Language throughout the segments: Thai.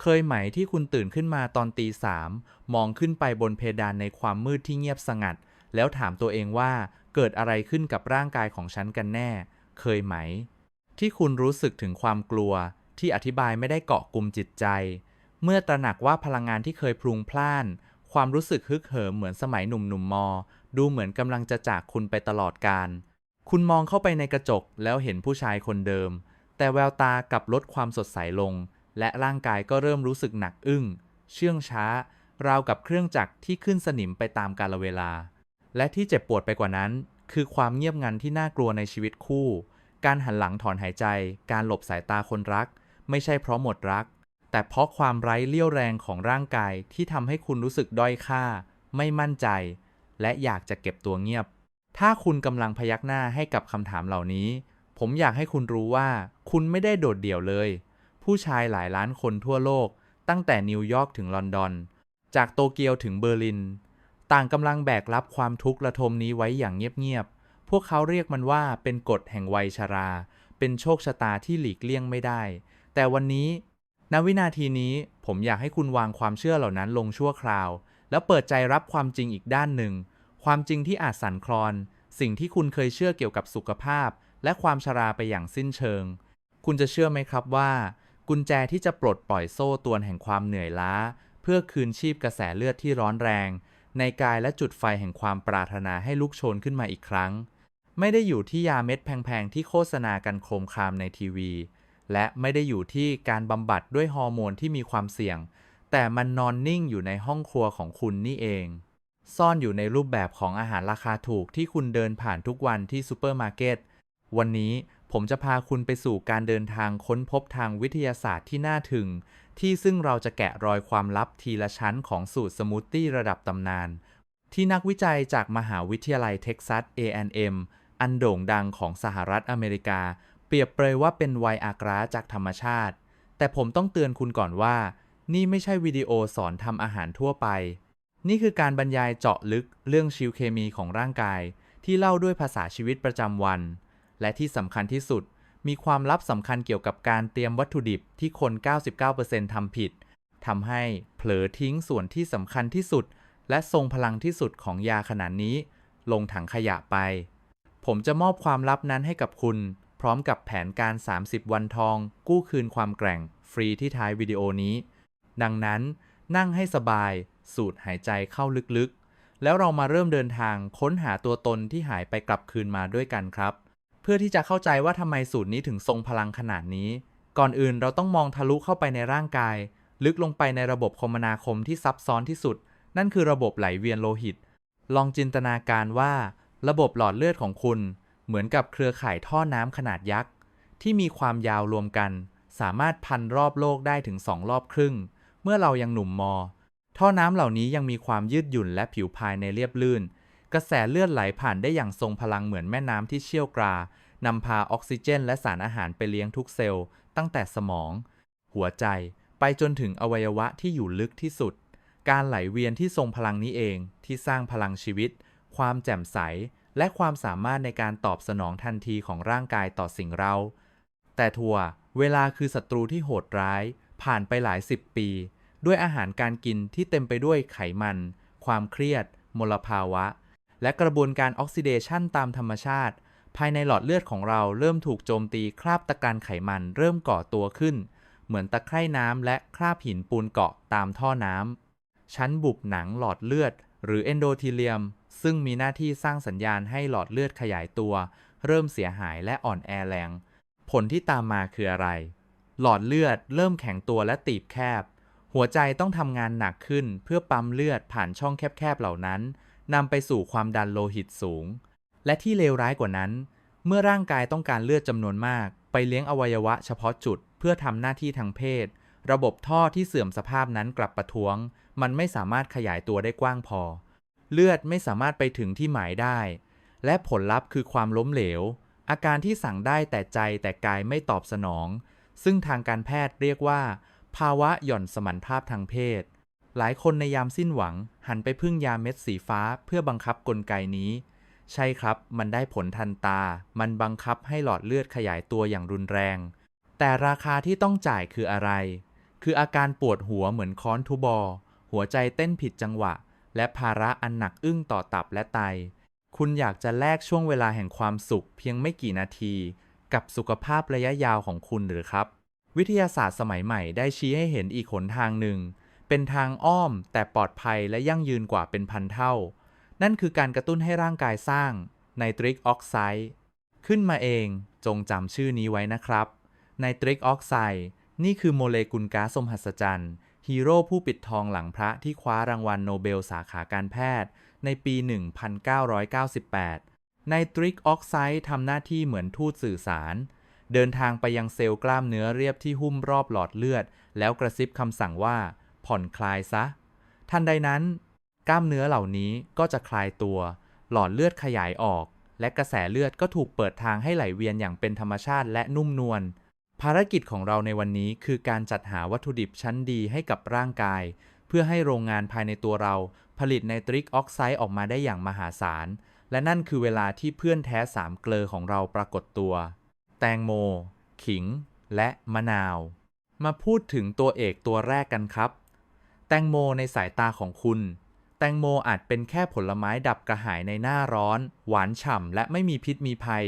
เคยไหมที่คุณตื่นขึ้นมาตอนตีสามมองขึ้นไปบนเพดานในความมืดที่เงียบสงัด แล้วถามตัวเองว่าเกิดอะไรขึ้นกับร่างกายของฉันกันแน่ เคยไหม ที่คุณรู้สึกถึงความกลัว ที่อธิบายไม่ได้เกาะกลุ่มจิตใจ เมื่อตระหนักว่าพลังงานที่เคยพลุงพล่าน ความรู้สึกฮึกเหิมเหมือนสมัยหนุ่มๆมมอ ดูเหมือนกำลังจะจากคุณไปตลอดกาลคุณมองเข้าไปในกระจกแล้วเห็นผู้ชายคนเดิม แต่แววตากลับลดความสดใสลง และร่างกายก็เริ่มรู้สึกหนักอึ้ง เชื่องช้า ราวกับเครื่องจักรที่ขึ้นสนิมไปตามกาลเวลา และที่เจ็บปวดไปกว่านั้น คือความเงียบงันที่น่ากลัวในชีวิตคู่ การหันหลังถอนหายใจ การหลบสายตาคนรัก ไม่ใช่เพราะหมดรัก แต่เพราะความไร้เลี่ยวแรงของร่างกายที่ทำให้คุณรู้สึกด้อยค่า ไม่มั่นใจ และอยากจะเก็บตัวเงียบ ถ้าคุณกำลังพยักหน้าให้กับคำถามเหล่านี้ ผมอยากให้คุณรู้ว่า คุณไม่ได้โดดเดี่ยวเลย ผู้ชายหลายล้านคนทั่วโลก ตั้งแต่นิวยอร์กถึงลอนดอน จากโตเกียวถึงเบอร์ลิน ต่างกำลังแบกรับความทุกข์ระทมนี้ไว้อย่างเงียบๆ พวกเขาเรียกมันว่าเป็นกฎแห่งวัยชรา เป็นโชคชะตาที่หลีกเลี่ยงไม่ได้ แต่วันนี้ณวินาทีนี้ผมอยากให้คุณวางความเชื่อเหล่านั้นลงชั่วคราว แล้วเปิดใจรับความจริงอีกด้านหนึ่ง ความจริงที่อาจสั่นคลอน สิ่งที่คุณเคยเชื่อเกี่ยวกับสุขภาพ และความชราไปอย่างสิ้นเชิง คุณจะเชื่อไหมครับว่า กุญแจที่จะปลดปล่อยโซ่ตรวนแห่งความเหนื่อยล้า เพื่อคืนชีพกระแสเลือดที่ร้อนแรง ในกายและจุดไฟแห่งความปรารถนาให้ลุกโชนขึ้นมาอีกครั้ง ไม่ได้อยู่ที่ยาเม็ดแพงๆที่โฆษณากันโครมครามในทีวี และไม่ได้อยู่ที่การบำบัดด้วยฮอร์โมนที่มีความเสี่ยง แต่มันนอนนิ่งอยู่ในห้องครัวของคุณนี่เอง ซ่อนอยู่ในรูปแบบของอาหารราคาถูกที่คุณเดินผ่านทุกวันที่ซูเปอร์มาร์เก็ตวันนี้ ผมจะพาคุณไปสู่การเดินทางค้นพบทางวิทยาศาสตร์ที่น่าถึงที่ซึ่งเราจะแกะรอยความลับทีละชั้นของสูตรสมูทตี้ระดับตำนาน ที่นักวิจัยจากมหาวิทยาลัยเท็กซัส A&M อันโด่งดังของสหรัฐอเมริกา เปรียบเปรยว่าเป็นไวอากราจากธรรมชาติ แต่ผมต้องเตือนคุณก่อนว่า นี่ไม่ใช่วิดีโอสอนทำอาหารทั่วไป นี่คือการบรรยายเจาะลึกเรื่องชีวเคมีของร่างกาย ที่เล่าด้วยภาษาชีวิตประจำวัน และที่สำคัญที่สุด มีความลับสำคัญเกี่ยวกับการเตรียมวัตถุดิบที่คน 99%ทำผิดทำให้เผลอทิ้งส่วนที่สำคัญที่สุด และทรงพลังที่สุดของยาขนาดนี้ ลงถังขยะไป ผมจะมอบความลับนั้นให้กับคุณ พร้อมกับแผนการ 30 วันทอง กู้คืนความแกร่ง ฟรีที่ท้ายวิดีโอนี้ ดังนั้นนั่งให้สบาย สูดหายใจเข้าลึกๆ แล้วเรามาเริ่มเดินทางค้นหาตัวตนที่หายไปกลับคืนมาด้วยกันครับ พื่อที่จะเข้าใจว่าทำไมสูตรนี้ถึงทรงพลังขนาดนี้ ก่อนอื่นเราต้องมองทะลุเข้าไปในร่างกาย ลึกลงไปในระบบคมนาคมที่ซับซ้อนที่สุด นั่นคือระบบไหลเวียนโลหิต ลองจินตนาการว่า ระบบหลอดเลือดของคุณ เหมือนกับเครือข่ายท่อน้ำขนาดยักษ์ ที่มีความยาวรวมกัน สามารถพันรอบโลกได้ถึง2รอบครึ่ง เมื่อเรายังหนุ่มมอ ท่อน้ำเหล่านี้ยังมีความยืดหยุ่นและผิวภายในเรียบลื่น กระแสเลือดไหลผ่านได้อย่างทรงพลังเหมือนแม่น้ำที่เชี่ยวกรานำพาออกซิเจนและสารอาหารไปเลี้ยงทุกเซลล์ ตั้งแต่สมอง หัวใจไปจนถึงอวัยวะที่อยู่ลึกที่สุด การไหลเวียนที่ทรงพลังนี้เองที่สร้างพลังชีวิต ความแจ่มใส และความสามารถในการตอบสนองทันทีของร่างกายต่อสิ่งเรา แต่ทัวเวลาคือศัตรูที่โหดร้าย ผ่านไปหลายสิบปี ด้วยอาหารการกินที่เต็มไปด้วยไขมัน ความเครียด มลภาวะ และกระบวนการออกซิเดชันตามธรรมชาติ ภายในหลอดเลือดของเราเริ่มถูกโจมตีคราบตะการไขมันเริ่มก่อตัวขึ้น เหมือนตะไคร่น้ำและคราบหินปูนเกาะตามท่อน้ำชั้นบุบหนังหลอดเลือด หรือเอนโดทีเลียม ซึ่งมีหน้าที่สร้างสัญญาณให้หลอดเลือดขยายตัว เริ่มเสียหายและอ่อนแอแรง ผลที่ตามมาคืออะไร หลอดเลือดเริ่มแข็งตัวและตีบแคบ หัวใจต้องทำงานหนักขึ้นเพื่อปั๊มเลือดผ่านช่องแคบๆเหล่านั้น นำไปสู่ความดันโลหิตสูง และที่เลวร้ายกว่านั้น เมื่อร่างกายต้องการเลือดจำนวนมาก ไปเลี้ยงอวัยวะเฉพาะจุดเพื่อทำหน้าที่ทางเพศ ระบบท่อที่เสื่อมสภาพนั้นกลับประท้วง มันไม่สามารถขยายตัวได้กว้างพอ เลือดไม่สามารถไปถึงที่หมายได้ และผลลัพธ์คือความล้มเหลว อาการที่สั่งได้แต่ใจแต่กายไม่ตอบสนอง ซึ่งทางการแพทย์เรียกว่า ภาวะหย่อนสมรรถภาพทางเพศ หลายคนในยามสิ้นหวัง หันไปพึ่งยาเม็ดสีฟ้าเพื่อบังคับกลไกนี้ ใช่ครับ มันได้ผลทันตา มันบังคับให้หลอดเลือดขยายตัวอย่างรุนแรง แต่ราคาที่ต้องจ่ายคืออะไร คืออาการปวดหัวเหมือนค้อนทุบอ หัวใจเต้นผิดจังหวะ และภาระอันหนักอึ้งต่อตับและไต คุณอยากจะแลกช่วงเวลาแห่งความสุข เพียงไม่กี่นาที กับสุขภาพระยะยาวของคุณหรือครับ วิทยาศาสตร์สมัยใหม่ได้ชี้ให้เห็นอีกหนทางหนึ่ง เป็นทางอ้อมแต่ปลอดภัยและยั่งยืนกว่าเป็นพันเท่า นั่นคือการกระตุ้นให้ร่างกายสร้างไนตริกออกไซด์ขึ้นมาเองจงจำชื่อนี้ไว้นะครับไนตริกออกไซด์นี่คือโมเลกุลก๊าซมหัศจรรย์ฮีโร่ผู้ปิดทองหลังพระที่คว้ารางวัลโนเบลสาขาการแพทย์ ในปี 1998 ไนตริกออกไซด์ทำหน้าที่เหมือนทูตสื่อสาร เดินทางไปยังเซลล์กล้ามเนื้อเรียบที่หุ้มรอบหลอดเลือด แล้วกระซิบคำสั่งว่า ผ่อนคลายซะ ทันใดนั้น กล้ามเนื้อเหล่านี้ก็จะคลายตัว หลอดเลือดขยายออก และกระแสเลือดก็ถูกเปิดทางให้ไหลเวียนอย่างเป็นธรรมชาติและนุ่มนวลภารกิจของเราในวันนี้คือการจัดหาวัตถุดิบชั้นดีให้กับร่างกาย เพื่อให้โรงงานภายในตัวเรา ผลิตไนตริกออกไซด์ออกมาได้อย่างมหาศาล และนั่นคือเวลาที่เพื่อนแท้สามเกลอของเราปรากฏตัว แตงโม ขิง และมะนาว มาพูดถึงตัวเอกตัวแรกกันครับ แตงโมในสายตาของคุณ แตงโมอาจเป็นแค่ผลไม้ดับกระหายในหน้าร้อน หวานฉ่ำและไม่มีพิษมีภัย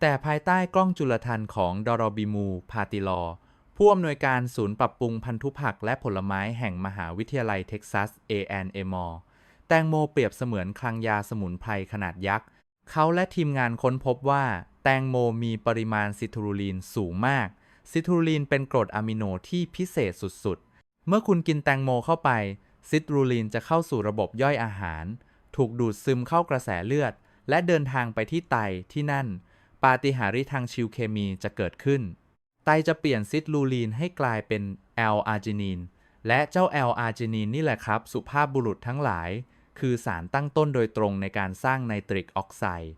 แต่ภายใต้กล้องจุลทรรศน์ของดอรบิมูพาติลอ ผู้อำนวยการศูนย์ปรับปรุงพันธุผักและผลไม้แห่งมหาวิทยาลัยเท็กซัส A&M แตงโมเปรียบเสมือนคลังยาสมุนไพรขนาดยักษ์ เขาและทีมงานค้นพบว่า แตงโมมีปริมาณซิทูรูลีนสูงมาก ซิทูรูลีนเป็นกรดอะมิโนที่พิเศษสุด เมื่อคุณกินแตงโมเข้าไป ซิทูรูลีนจะเข้าสู่ระบบย่อยอาหาร ถูกดูดซึมเข้ากระแสเลือด และเดินทางไปที่ไตที่นั่น ปาฏิหาริย์ทางชิวเคมีจะเกิดขึ้น ไตจะเปลี่ยนซิทูรูลีนให้กลายเป็นแอลอาร์จินีนและเจ้าแอลอาร์จินีนนี่แหละครับ สุภาพบุรุษทั้งหลาย คือสารตั้งต้นโดยตรงในการสร้างไนตริกออกไซด์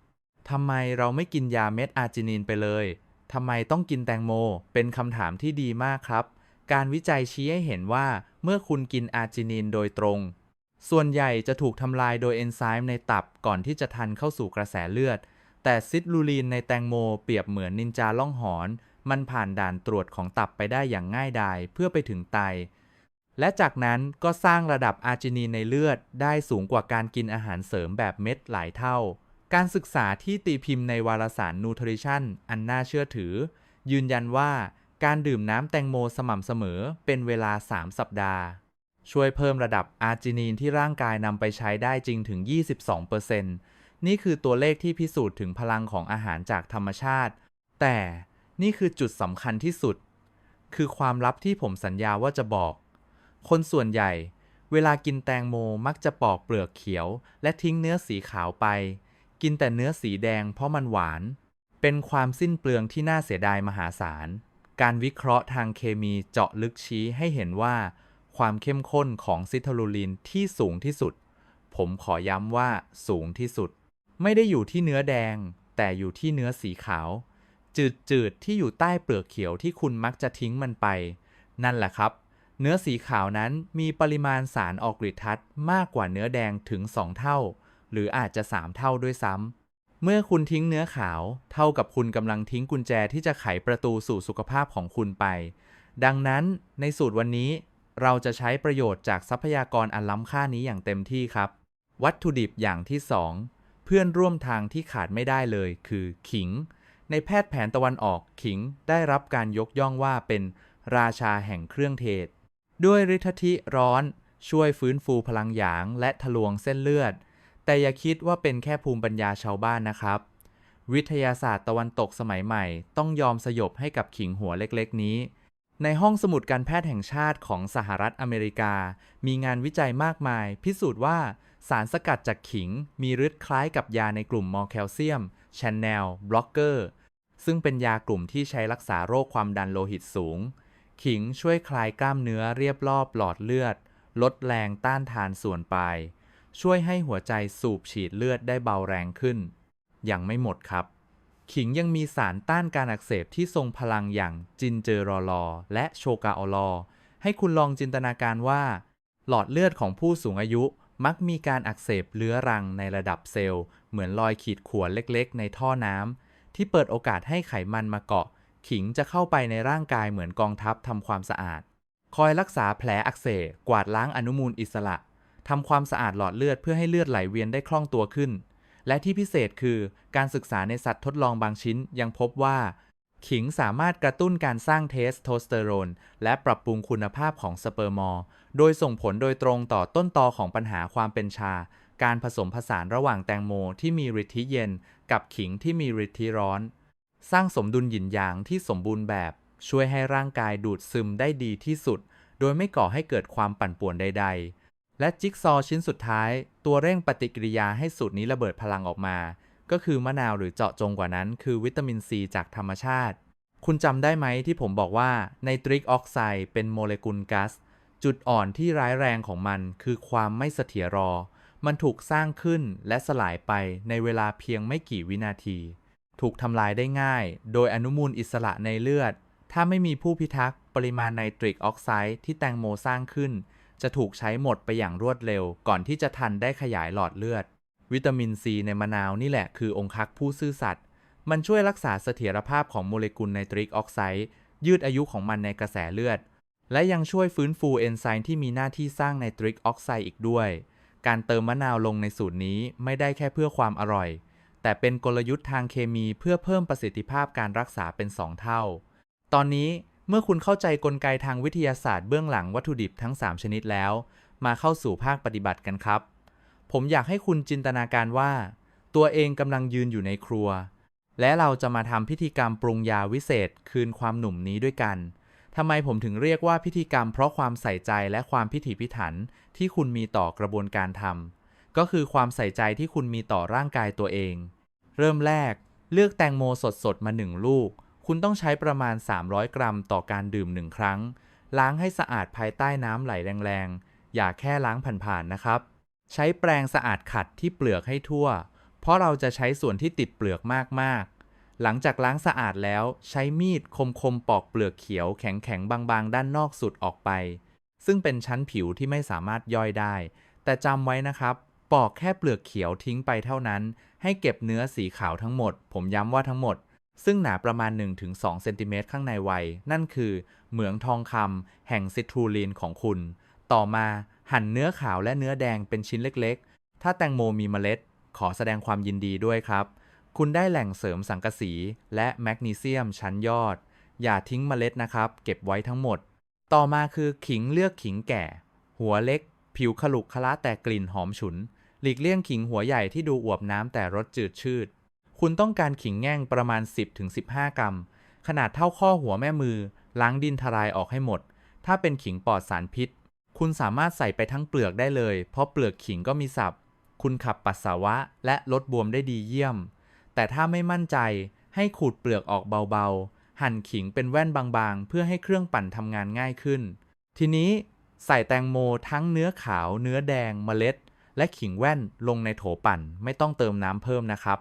ทำไมเราไม่กินยาเม็ดอาร์จินีนไปเลยทำไมต้องกินแตงโม เป็นคำถามที่ดีมากครับ การวิจัยชี้ให้เห็นว่าเมื่อคุณกินอาร์จินีนโดยตรง ส่วนใหญ่จะถูกทำลายโดยเอนไซม์ในตับก่อนที่จะทันเข้าสู่กระแสเลือด แต่ซิตลูลีนในแตงโมเปรียบเหมือนนินจาล่องหอน มันผ่านด่านตรวจของตับไปได้อย่างง่ายดายเพื่อไปถึงไต และจากนั้นก็สร้างระดับอาร์จินีนในเลือดได้สูงกว่าการกินอาหารเสริมแบบเม็ดหลายเท่า การศึกษาที่ตีพิมพ์ในวารสารนูทริชั่นอันน่าเชื่อถือ ยืนยันว่า การดื่มน้ำแตงโมสม่ำเสมอเป็นเวลา 3 สัปดาห์ ช่วยเพิ่มระดับอาร์จินีนที่ร่างกายนำไปใช้ได้จริงถึง 22%นี่คือตัวเลขที่พิสูจน์ถึงพลังของอาหารจากธรรมชาติ แต่นี่คือจุดสำคัญที่สุด คือความลับที่ผมสัญญาว่าจะบอก คนส่วนใหญ่ เวลากินแตงโมมักจะปอกเปลือกเขียว และทิ้งเนื้อสีขาวไป กินแต่เนื้อสีแดงเพราะมันหวาน เป็นความสิ้นเปลืองที่น่าเสียดายมหาศาล การวิเคราะห์ทางเคมีเจาะลึกชี้ให้เห็นว่า ความเข้มข้นของซิทาลูลินที่สูงที่สุด ผมขอย้ำว่าสูงที่สุด ไม่ได้อยู่ที่เนื้อแดง แต่อยู่ที่เนื้อสีขาว จืดๆ ที่อยู่ใต้เปลือกเขียวที่คุณมักจะทิ้งมันไป นั่นแหละครับ เนื้อสีขาวนั้นมีปริมาณสารออกฤทธิ์ทัศน์มากกว่าเนื้อแดงถึง 2 เท่า หรืออาจจะ 3 เท่าด้วยซ้ำ เมื่อคุณทิ้งเนื้อขาว เท่ากับคุณกำลังทิ้งกุญแจที่จะไขประตูสู่สุขภาพของคุณไป ดังนั้นในสูตรวันนี้ เราจะใช้ประโยชน์จากทรัพยากรอันล้ำค่านี้อย่างเต็มที่ครับ วัตถุดิบอย่างที่ 2 เพื่อนร่วมทางที่ขาดไม่ได้เลย คือขิง ในแพทย์แผนตะวันออกขิงได้รับการยกย่องว่าเป็นราชาแห่งเครื่องเทศ ด้วยฤทธิร้อน ช่วยฟื้นฟูพลังหยางและทะลวงเส้นเลือด แต่อย่าคิดว่าเป็นแค่ภูมิปัญญาชาวบ้านนะครับ วิทยาศาสตร์ตะวันตกสมัยใหม่ ต้องยอมสยบให้กับขิงหัวเล็กๆ นี้ ในห้องสมุดการแพทย์แห่งชาติของสหรัฐอเมริกา มีงานวิจัยมากมาย พิสูจน์ว่าสารสกัดจากขิงมีฤทธิ์คล้ายกับยาในกลุ่มมอร์แคลเซียมชนแนลบล็อกเกอร์ซึ่งเป็นยากลุ่มที่ใช้รักษาโรคความดันโลหิตสูง ขิงช่วยคลายกล้ามเนื้อเรียบรอบหลอดเลือด ลดแรงต้านทานส่วนปลาย ช่วยให้หัวใจสูบฉีดเลือดได้เบาแรงขึ้น ยังไม่หมดครับ ขิงยังมีสารต้านการอักเสบที่ทรงพลังอย่างจินเจอรอลอ และโชกาออลอ ให้คุณลองจินตนาการว่า หลอดเลือดของผู้สูงอายุมักมีการอักเสบเรื้อรังในระดับเซลล์ เหมือนรอยขีดข่วนเล็กๆ ในท่อน้ำที่เปิดโอกาสให้ไขมันมาเกาะ ขิงจะเข้าไปในร่างกายเหมือนกองทัพทำความสะอาด คอยรักษาแผลอักเสบกวาดล้างอนุมูลอิสระ ทำความสะอาดหลอดเลือดเพื่อให้เลือดไหลเวียนได้คล่องตัวขึ้น และที่พิเศษคือการศึกษาในสัตว์ทดลองบางชิ้นยังพบว่า ขิงสามารถกระตุ้นการสร้างเทสโทสเตอโรน และปรับปรุงคุณภาพของสเปิร์มอร์โดยส่งผลโดยตรงต่อต้นตอของปัญหาความเป็นชา การผสมผสานระหว่างแตงโมที่มีฤทธิ์เย็น กับขิงที่มีฤทธิ์ร้อน สร้างสมดุลหยินหยางที่สมบูรณ์แบบ ช่วยให้ร่างกายดูดซึมได้ดีที่สุด โดยไม่ก่อให้เกิดความปั่นป่วนใด ๆ และจิ๊กซอว์ชิ้นสุดท้าย ตัวเร่งปฏิกิริยาให้สูตรนี้ระเบิดพลังออกมา ก็คือมะนาวหรือเจาะจงกว่านั้น คือวิตามินซีจากธรรมชาติ คุณจำได้ไหมที่ผมบอกว่าไนตริกออกไซด์เป็นโมเลกุลก๊าซจุดอ่อนที่ร้ายแรงของมันคือความไม่เสถียรอมันถูกสร้างขึ้นและสลายไปในเวลาเพียงไม่กี่วินาที ถูกทำลายได้ง่าย โดยอนุมูลอิสระในเลือด ถ้าไม่มีผู้พิทักษ์ ปริมาณไนตริกออกไซด์ที่แตงโมสร้างขึ้น จะถูกใช้หมดไปอย่างรวดเร็ว ก่อนที่จะทันได้ขยายหลอดเลือด วิตามินซีในมะนาวนี่แหละคือองค์คักผู้ซื่อสัตย์มันช่วยรักษาเสถียรภาพของโมเลกุลไนตริกออกไซด์ยืดอายุของมันในกระแสเลือด และยังช่วยฟื้นฟูเอนไซม์ที่มีหน้าที่สร้างไนตริกออกไซด์อีกด้วย การเติมมะนาวลงในสูตรนี้ไม่ได้แค่เพื่อความอร่อย แต่เป็นกลยุทธ์ทางเคมีเพื่อเพิ่มประสิทธิภาพการรักษาเป็น 2 เท่า ตอนนี้ เมื่อคุณเข้าใจกลไกทางวิทยาศาสตร์เบื้องหลังวัตถุดิบทั้ง 3 ชนิดแล้ว มาเข้าสู่ภาคปฏิบัติกันครับ ผมอยากให้คุณจินตนาการว่า ตัวเองกำลังยืนอยู่ในครัว และเราจะมาทำพิธีกรรมปรุงยาวิเศษ คืนความหนุ่มนี้ด้วยกันทำไมผมถึงเรียกว่าพิธีกรรมเพราะความใส่ใจและความพิถีพิถันที่คุณมีต่อกระบวนการทำก็คือความใส่ใจที่คุณมีต่อร่างกายตัวเอง เริ่มแรก เลือกแตงโมสดๆมาหนึ่งลูก คุณต้องใช้ประมาณ 300 กรัมต่อการดื่มหนึ่งครั้ง ล้างให้สะอาดภายใต้น้ำไหลแรงๆ อย่าแค่ล้างผ่านๆนะครับ ใช้แปรงสะอาดขัดที่เปลือกให้ทั่ว เพราะเราจะใช้ส่วนที่ติดเปลือกมากๆ หลังจากล้างสะอาดแล้วใช้มีดคมๆปอกเปลือกเขียวแข็งๆบางๆ ด้านนอกสุดออกไป ซึ่งเป็นชั้นผิวที่ไม่สามารถย่อยได้ แต่จำไว้นะครับปอกแค่เปลือกเขียวทิ้งไปเท่านั้น ให้เก็บเนื้อสีขาวทั้งหมด ผมย้ำว่าทั้งหมด ซึ่งหนาประมาณ 1-2 เซนติเมตรข้างในไว นั่นคือเหมืองทองคำแห่งซิตรูลีนของคุณ ต่อมาหั่นเนื้อขาวและเนื้อแดงเป็นชิ้นเล็กๆ ถ้าแตงโมมีเมล็ด ขอแสดงความยินดีด้วยครับ คุณได้แหล่งเสริมสังกะสีและแมกนีเซียมชั้นยอด อย่าทิ้งเมล็ดนะครับ เก็บไว้ทั้งหมด ต่อมาคือขิงเลือกขิงแก่ หัวเล็ก ผิวขลุกขละแต่กลิ่นหอมฉุน หลีกเลี่ยงขิงหัวใหญ่ที่ดูอวบน้ำแต่รสจืดชืด คุณต้องการขิงแง่งประมาณ 10-15 กรัม ขนาดเท่าข้อหัวแม่มือ ล้างดินทรายออกให้หมด ถ้าเป็นขิงปลอดสารพิษ คุณสามารถใส่ไปทั้งเปลือกได้เลย เพราะเปลือกขิงก็มีสับ คุณขับปัสสาวะและลดบวมได้ดีเยี่ยม แต่ถ้าไม่มั่นใจให้ขูดเปลือกออกเบาๆ หั่นขิงเป็นแว่นบางๆ เพื่อให้เครื่องปั่นทำงานง่ายขึ้น ทีนี้ใส่แตงโมทั้งเนื้อขาว เนื้อแดง เมล็ด และขิงแว่นลงในโถปั่น ไม่ต้องเติมน้ำเพิ่มนะครับ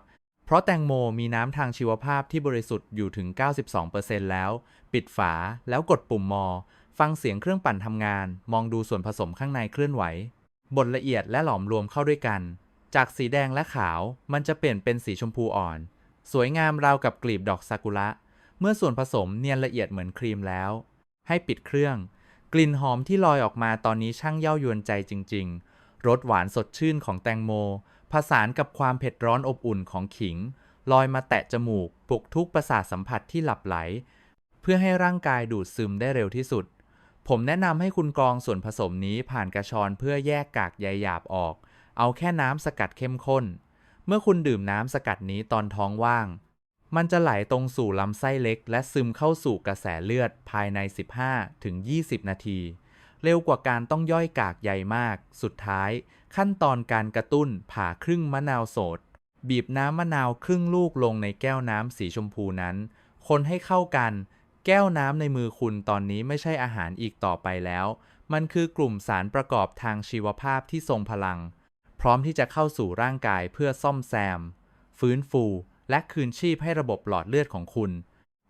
เพราะแตงโมมีน้ำทางชีวภาพที่บริสุทธิ์อยู่ถึง 92%แล้ว ปิดฝาแล้วกดปุ่มมอ ฟังเสียงเครื่องปั่นทำงาน มองดูส่วนผสมข้างในเคลื่อนไหว บดละเอียดและหลอมรวมเข้าด้วยกัน จากสีแดงและขาว มันจะเปลี่ยนเป็นสีชมพูอ่อน สวยงามราวกับกลีบดอกซากุระ เมื่อส่วนผสมเนียนละเอียดเหมือนครีมแล้ว ให้ปิดเครื่อง กลิ่นหอมที่ลอยออกมาตอนนี้ช่างเย้ายวนใจจริง ๆ รสหวานสดชื่นของแตงโม ผสานกับความเผ็ดร้อนอบอุ่นของขิง ลอยมาแตะจมูกปลุกทุกประสาทสัมผัสที่หลับไหล เพื่อให้ร่างกายดูดซึมได้เร็วที่สุด ผมแนะนำให้คุณกรองส่วนผสมนี้ผ่านกระชอนเพื่อแยกกากใยหยาบออก เอาแค่น้ำสกัดเข้มข้น เมื่อคุณดื่มน้ำสกัดนี้ตอนท้องว่าง มันจะไหลตรงสู่ลำไส้เล็ก และซึมเข้าสู่กระแสเลือดภายใน 15-20 นาที เร็วกว่าการต้องย่อยกากใยมาก สุดท้าย ขั้นตอนการกระตุ้นผ่าครึ่งมะนาวสด บีบน้ำมะนาวครึ่งลูกลงในแก้วน้ำสีชมพูนั้น คนให้เข้ากัน แก้วน้ำในมือคุณตอนนี้ไม่ใช่อาหารอีกต่อไปแล้ว มันคือกลุ่มสารประกอบทางชีวภาพที่ทรงพลัง พร้อมที่จะเข้าสู่ร่างกายเพื่อซ่อมแซม ฟื้นฟู และคืนชีพให้ระบบหลอดเลือดของคุณ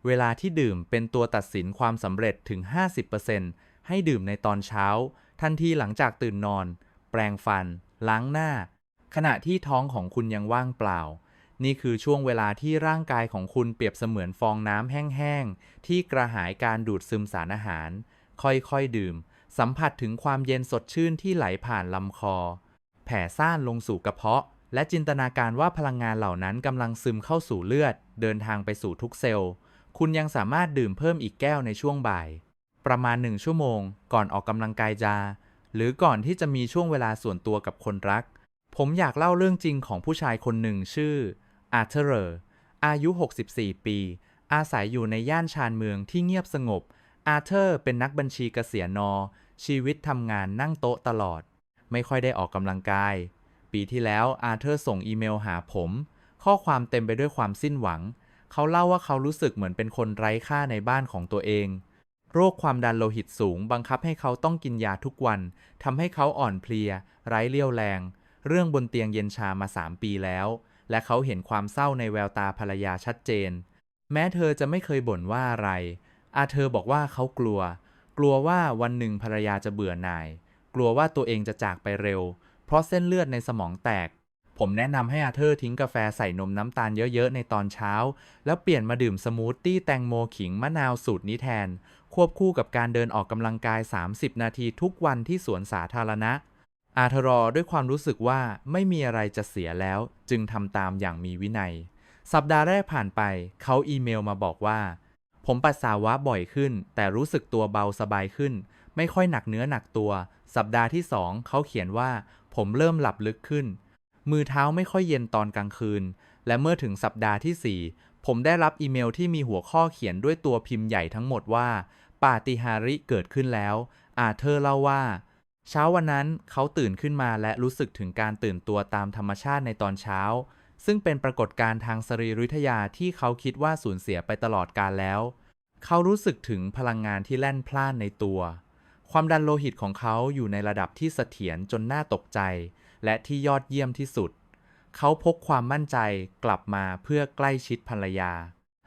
เวลาที่ดื่มเป็นตัวตัดสินความสำเร็จถึง 50% ให้ดื่มในตอนเช้า ทันทีหลังจากตื่นนอน แปรงฟัน ล้างหน้า ขณะที่ท้องของคุณยังว่างเปล่า นี่คือช่วงเวลาที่ร่างกายของคุณเปรียบเสมือนฟองน้ำแห้งๆ ที่กระหายการดูดซึมสารอาหาร ค่อยๆ ดื่ม สัมผัสถึงความเย็นสดชื่นที่ไหลผ่านลำคอ แผ่ซ่านลงสู่กระเพาะ และจินตนาการว่าพลังงานเหล่านั้นกำลังซึมเข้าสู่เลือด เดินทางไปสู่ทุกเซลล์ คุณยังสามารถดื่มเพิ่มอีกแก้วในช่วงบ่าย ประมาณหนึ่งชั่วโมง ก่อนออกกำลังกายจา หรือก่อนที่จะมีช่วงเวลาส่วนตัวกับคนรัก ผมอยากเล่าเรื่องจริงของผู้ชายคนหนึ่งชื่ออาร์เธอร์อายุ 64 ปี อาศัยอยู่ในย่านชานเมืองที่เงียบสงบ อาร์เธอร์เป็นนักบัญชีเกษียณนอ ชีวิตทำงานนั่งโต๊ะตลอด ไม่ค่อยได้ออกกำลังกาย ปีที่แล้วอาร์เธอร์ส่งอีเมลหาผม ข้อความเต็มไปด้วยความสิ้นหวัง เขาเล่าว่าเขารู้สึกเหมือนเป็นคนไร้ค่าในบ้านของตัวเอง โรคความดันโลหิตสูง บังคับให้เขาต้องกินยาทุกวันทำให้เขาอ่อนเพลีย ไร้เรี่ยวแรง เรื่องบนเตียงเย็นชามา 3 ปีแล้ว และเขาเห็นความเศร้าในแววตาภรรยาชัดเจน แม้เธอจะไม่เคยบ่นว่าอะไร อาเธอบอกว่าเขากลัว กลัวว่าวันหนึ่งภรรยาจะเบื่อหน่าย กลัวว่าตัวเองจะจากไปเร็ว เพราะเส้นเลือดในสมองแตก ผมแนะนำให้อาเธอทิ้งกาแฟใส่นมน้ำตาลเยอะๆในตอนเช้า แล้วเปลี่ยนมาดื่มสมูทตี้แตงโมขิงมะนาวสูตรนี้แทน ควบคู่กับการเดินออกกำลังกาย 30 นาทีทุกวันที่สวนสาธารณะ อาเธอรอด้วยความรู้สึกว่าไม่มีอะไรจะเสียแล้ว จึงทำตามอย่างมีวินัย สัปดาห์แรกผ่านไป เขาอีเมลมาบอกว่า ผมปัสสาวะบ่อยขึ้น แต่รู้สึกตัวเบาสบายขึ้น ไม่ค่อยหนักเนื้อหนักตัว สัปดาห์ที่สองเขาเขียนว่า ผมเริ่มหลับลึกขึ้น มือเท้าไม่ค่อยเย็นตอนกลางคืน และเมื่อถึงสัปดาห์ที่4ผมได้รับอีเมลที่มีหัวข้อเขียนด้วยตัวพิมพ์ใหญ่ทั้งหมดว่า ปาฏิหาริย์เกิดขึ้นแล้ว อาเธอร์เล่าว่า เช้าวันนั้นเขาตื่นขึ้นมาและรู้สึกถึงการตื่นตัวตามธรรมชาติในตอนเช้า ซึ่งเป็นปรากฏการณ์ทางสรีรวิทยาที่เขาคิดว่าสูญเสียไปตลอดกาลแล้ว เขารู้สึกถึงพลังงานที่แล่นพล่านในตัว ความดันโลหิตของเขาอยู่ในระดับที่เสถียรจนน่าตกใจ และที่ยอดเยี่ยมที่สุด เขาพกความมั่นใจกลับมาเพื่อใกล้ชิดภรรยา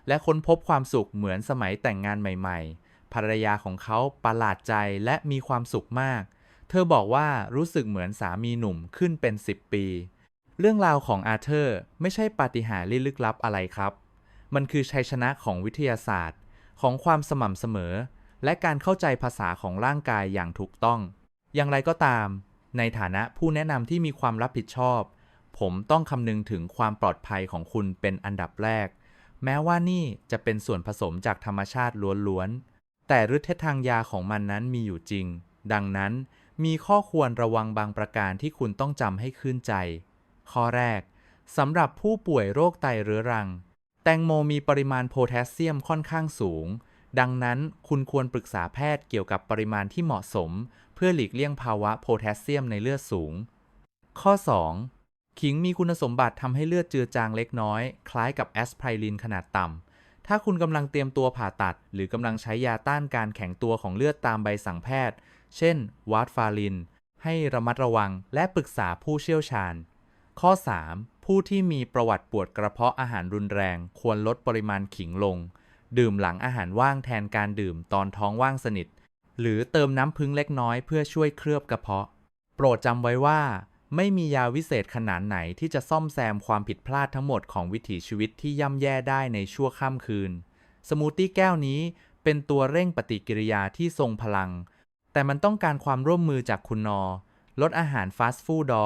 และค้นพบความสุขเหมือนสมัยแต่งงานใหม่ ๆ ภรรยาของเขาประหลาดใจและมีความสุขมาก เธอบอกว่ารู้สึกเหมือนสามีหนุ่มขึ้นเป็น 10 ปี เรื่องราวของอาเธอร์ไม่ใช่ปาฏิหาริย์ลึกลับอะไรครับ มันคือชัยชนะของวิทยาศาสตร์ ของความสม่ำเสมอ และการเข้าใจภาษาของร่างกายอย่างถูกต้อง อย่างไรก็ตาม ในฐานะผู้แนะนำที่มีความรับผิดชอบ ผมต้องคำนึงถึงความปลอดภัยของคุณเป็นอันดับแรก แม้ว่านี่จะเป็นส่วนผสมจากธรรมชาติล้วนๆ แต่ฤทธิ์ทางยาของมันนั้นมีอยู่จริง ดังนั้นมีข้อควรระวังบางประการที่คุณต้องจำให้ขึ้นใจ ข้อแรกสำหรับผู้ป่วยโรคไตเรื้อรัง แตงโมมีปริมาณโพแทสเซียมค่อนข้างสูง ดังนั้นคุณควรปรึกษาแพทย์เกี่ยวกับปริมาณที่เหมาะสม เพื่อหลีกเลี่ยงภาวะโพแทสเซียมในเลือดสูง ข้อ 2. ขิงมีคุณสมบัติทำให้เลือดเจือจางเล็กน้อย คล้ายกับแอสไพรินขนาดต่ำ ถ้าคุณกำลังเตรียมตัวผ่าตัด หรือกำลังใช้ยาต้านการแข็งตัวของเลือดตามใบสั่งแพทย์ เช่น วาร์ฟาริน ให้ระมัดระวังและปรึกษาผู้เชี่ยวชาญ ข้อ 3. ผู้ที่มีประวัติปวดกระเพาะอาหารรุนแรง ควรลดปริมาณขิงลง ดื่มหลังอาหารว่างแทนการดื่มตอนท้องว่างสนิท หรือเติมน้ำพึ่งเล็กน้อยเพื่อช่วยเคลือบกระเพาะ โปรดจำไว้ว่า ไม่มียาวิเศษขนาดไหนที่จะซ่อมแซมความผิดพลาดทั้งหมดของวิถีชีวิตที่ย่ำแย่ได้ในชั่วข้ามคืน สมูทตี้แก้วนี้เป็นตัวเร่งปฏิกิริยาที่ทรงพลัง แต่มันต้องการความร่วมมือจากคุณนอ ลดอาหารฟาสต์ฟู้ดอ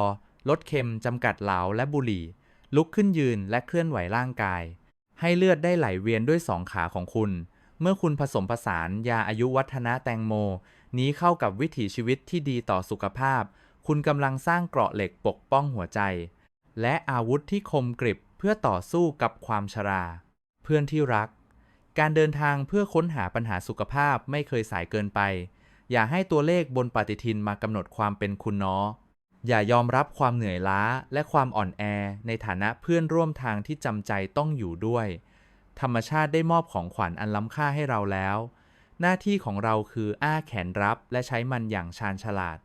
ลดเค็มจำกัดเหลาและบุหรี่ ลุกขึ้นยืนและเคลื่อนไหวร่างกาย ให้เลือดได้ไหลเวียนด้วยสองขาของคุณ เมื่อคุณผสมผสานยาอายุวัฒนะแตงโม นี้เข้ากับวิถีชีวิตที่ดีต่อสุขภาพ คุณกำลังสร้างเกราะเหล็กปกป้องหัวใจ และอาวุธที่คมกริบเพื่อต่อสู้กับความชรา เพื่อนที่รัก การเดินทางเพื่อค้นหาปัญหาสุขภาพไม่เคยสายเกินไป อย่าให้ตัวเลขบนปฏิทินมากำหนดความเป็นคุณน้อ อย่ายอมรับความเหนื่อยล้าและความอ่อนแอ ในฐานะเพื่อนร่วมทางที่จำใจต้องอยู่ด้วย ธรรมชาติได้มอบของขวัญอันล้ำค่าให้เราแล้ว หน้าที่ของเราคืออ้าแขนรับและใช้มันอย่างชาญฉลาด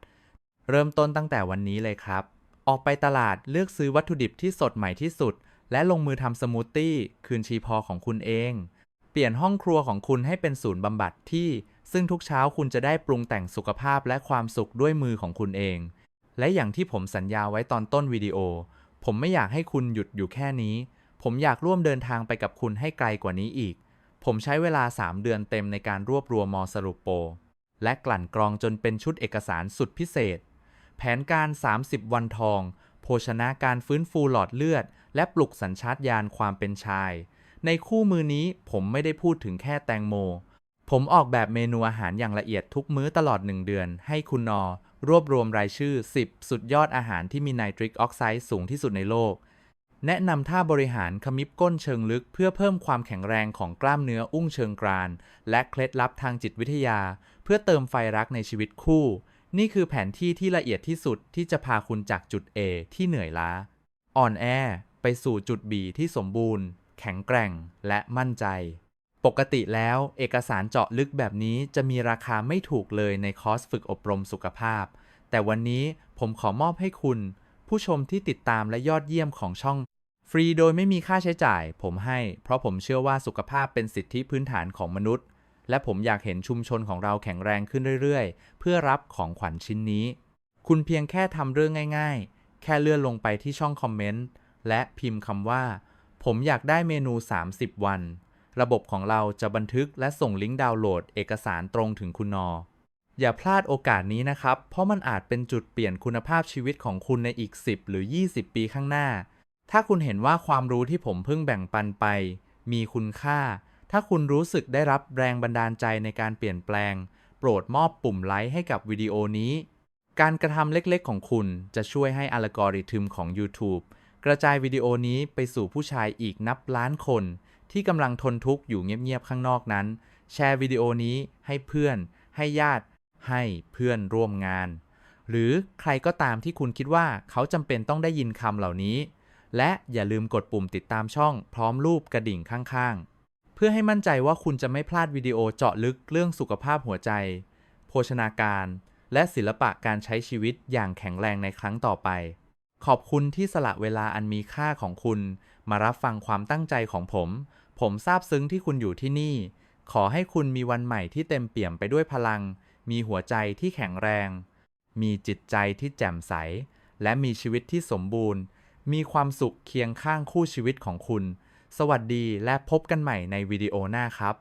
เริ่มต้นตั้งแต่วันนี้เลยครับ ออกไปตลาดเลือกซื้อวัตถุดิบที่สดใหม่ที่สุด และลงมือทำสมูทตี้คืนชีพอของคุณเอง เปลี่ยนห้องครัวของคุณให้เป็นศูนย์บำบัดที่ ซึ่งทุกเช้าคุณจะได้ปรุงแต่งสุขภาพและความสุขด้วยมือของคุณเอง และอย่างที่ผมสัญญาไว้ตอนต้นวิดีโอ ผมไม่อยากให้คุณหยุดอยู่แค่นี้ ผมอยากร่วมเดินทางไปกับคุณให้ไกลกว่านี้อีก ผมใช้เวลา 3 เดือนเต็มในการรวบรวมมอสรุปโปและกลั่นกรองจนเป็นชุดเอกสารสุดพิเศษ แผนการ 30 วันทอง โภชนาการฟื้นฟูหลอดเลือด และปลุกสัญชาตญาณความเป็นชาย ในคู่มือนี้ผมไม่ได้พูดถึงแค่แตงโม ผมออกแบบเมนูอาหารอย่างละเอียดทุกมื้อตลอด 1 เดือน ให้คุณนอ รวบรวมรายชื่อ 10 สุดยอดอาหารที่มีไนตริกออกไซด์สูงที่สุดในโลก แนะนำท่าบริหารขมิบก้นเชิงลึก เพื่อเพิ่มความแข็งแรงของกล้ามเนื้ออุ้งเชิงกราน และเคล็ดลับทางจิตวิทยา เพื่อเติมไฟรักในชีวิตคู่ นี่คือแผนที่ที่ละเอียดที่สุดที่จะพาคุณจากจุด A ที่เหนื่อยล้า อ่อนแอ ไปสู่จุด B ที่สมบูรณ์ แข็งแกร่งและมั่นใจ ปกติแล้วเอกสารเจาะลึกแบบนี้จะมีราคาไม่ถูกเลยในคอร์สฝึกอบรมสุขภาพ แต่วันนี้ผมขอมอบให้คุณ ผู้ชมที่ติดตามและยอดเยี่ยมของช่อง ฟรีโดยไม่มีค่าใช้จ่าย ผมให้ เพราะผมเชื่อว่าสุขภาพเป็นสิทธิพื้นฐานของมนุษย์ และผมอยากเห็นชุมชนของเราแข็งแรงขึ้นเรื่อยๆ เพื่อรับของขวัญชิ้นนี้ คุณเพียงแค่ทำเรื่องง่ายๆ แค่เลื่อนลงไปที่ช่องคอมเมนต์และพิมพ์คำว่า ผมอยากได้เมนู 30 วัน ระบบของเราจะบันทึกและส่งลิงก์ดาวน์โหลดเอกสารตรงถึงคุณนอ อย่าพลาดโอกาสนี้นะครับ เพราะมันอาจเป็นจุดเปลี่ยนคุณภาพชีวิตของคุณในอีก 10 หรือ 20 ปีข้างหน้า ถ้าคุณเห็นว่าความรู้ที่ผมเพิ่งแบ่งปันไป มีคุณค่า ถ้าคุณรู้สึกได้รับแรงบันดาลใจในการเปลี่ยนแปลง โปรดมอบปุ่มไลค์ให้กับวิดีโอนี้ การกระทำเล็กๆ ของคุณจะช่วยให้อัลกอริทึมของ YouTube กระจายวิดีโอนี้ไปสู่ผู้ชายอีกนับล้านคน ที่กำลังทนทุกข์อยู่เงียบๆข้างนอกนั้น แชร์วิดีโอนี้ให้เพื่อน ให้ญาติ ให้เพื่อนร่วมงาน หรือใครก็ตามที่คุณคิดว่าเขาจำเป็นต้องได้ยินคำเหล่านี้ และอย่าลืมกดปุ่มติดตามช่องพร้อมรูปกระดิ่งข้างๆ พื่อให้มั่นใจว่าคุณจะไม่พลาดวิดีโอเจาะลึกเรื่องสุขภาพหัวใจ โภชนาการ และศิลปะการใช้ชีวิตอย่างแข็งแรงในครั้งต่อไป ขอบคุณที่สละเวลาอันมีค่าของคุณ มารับฟังความตั้งใจของผม ผมซาบซึ้งที่คุณอยู่ที่นี่ ขอให้คุณมีวันใหม่ที่เต็มเปี่ยมไปด้วยพลัง มีหัวใจที่แข็งแรง มีจิตใจที่แจ่มใส และมีชีวิตที่สมบูรณ์ มีความสุขเคียงข้างคู่ชีวิตของคุณ สวัสดีและพบกันใหม่ในวิดีโอหน้าครับ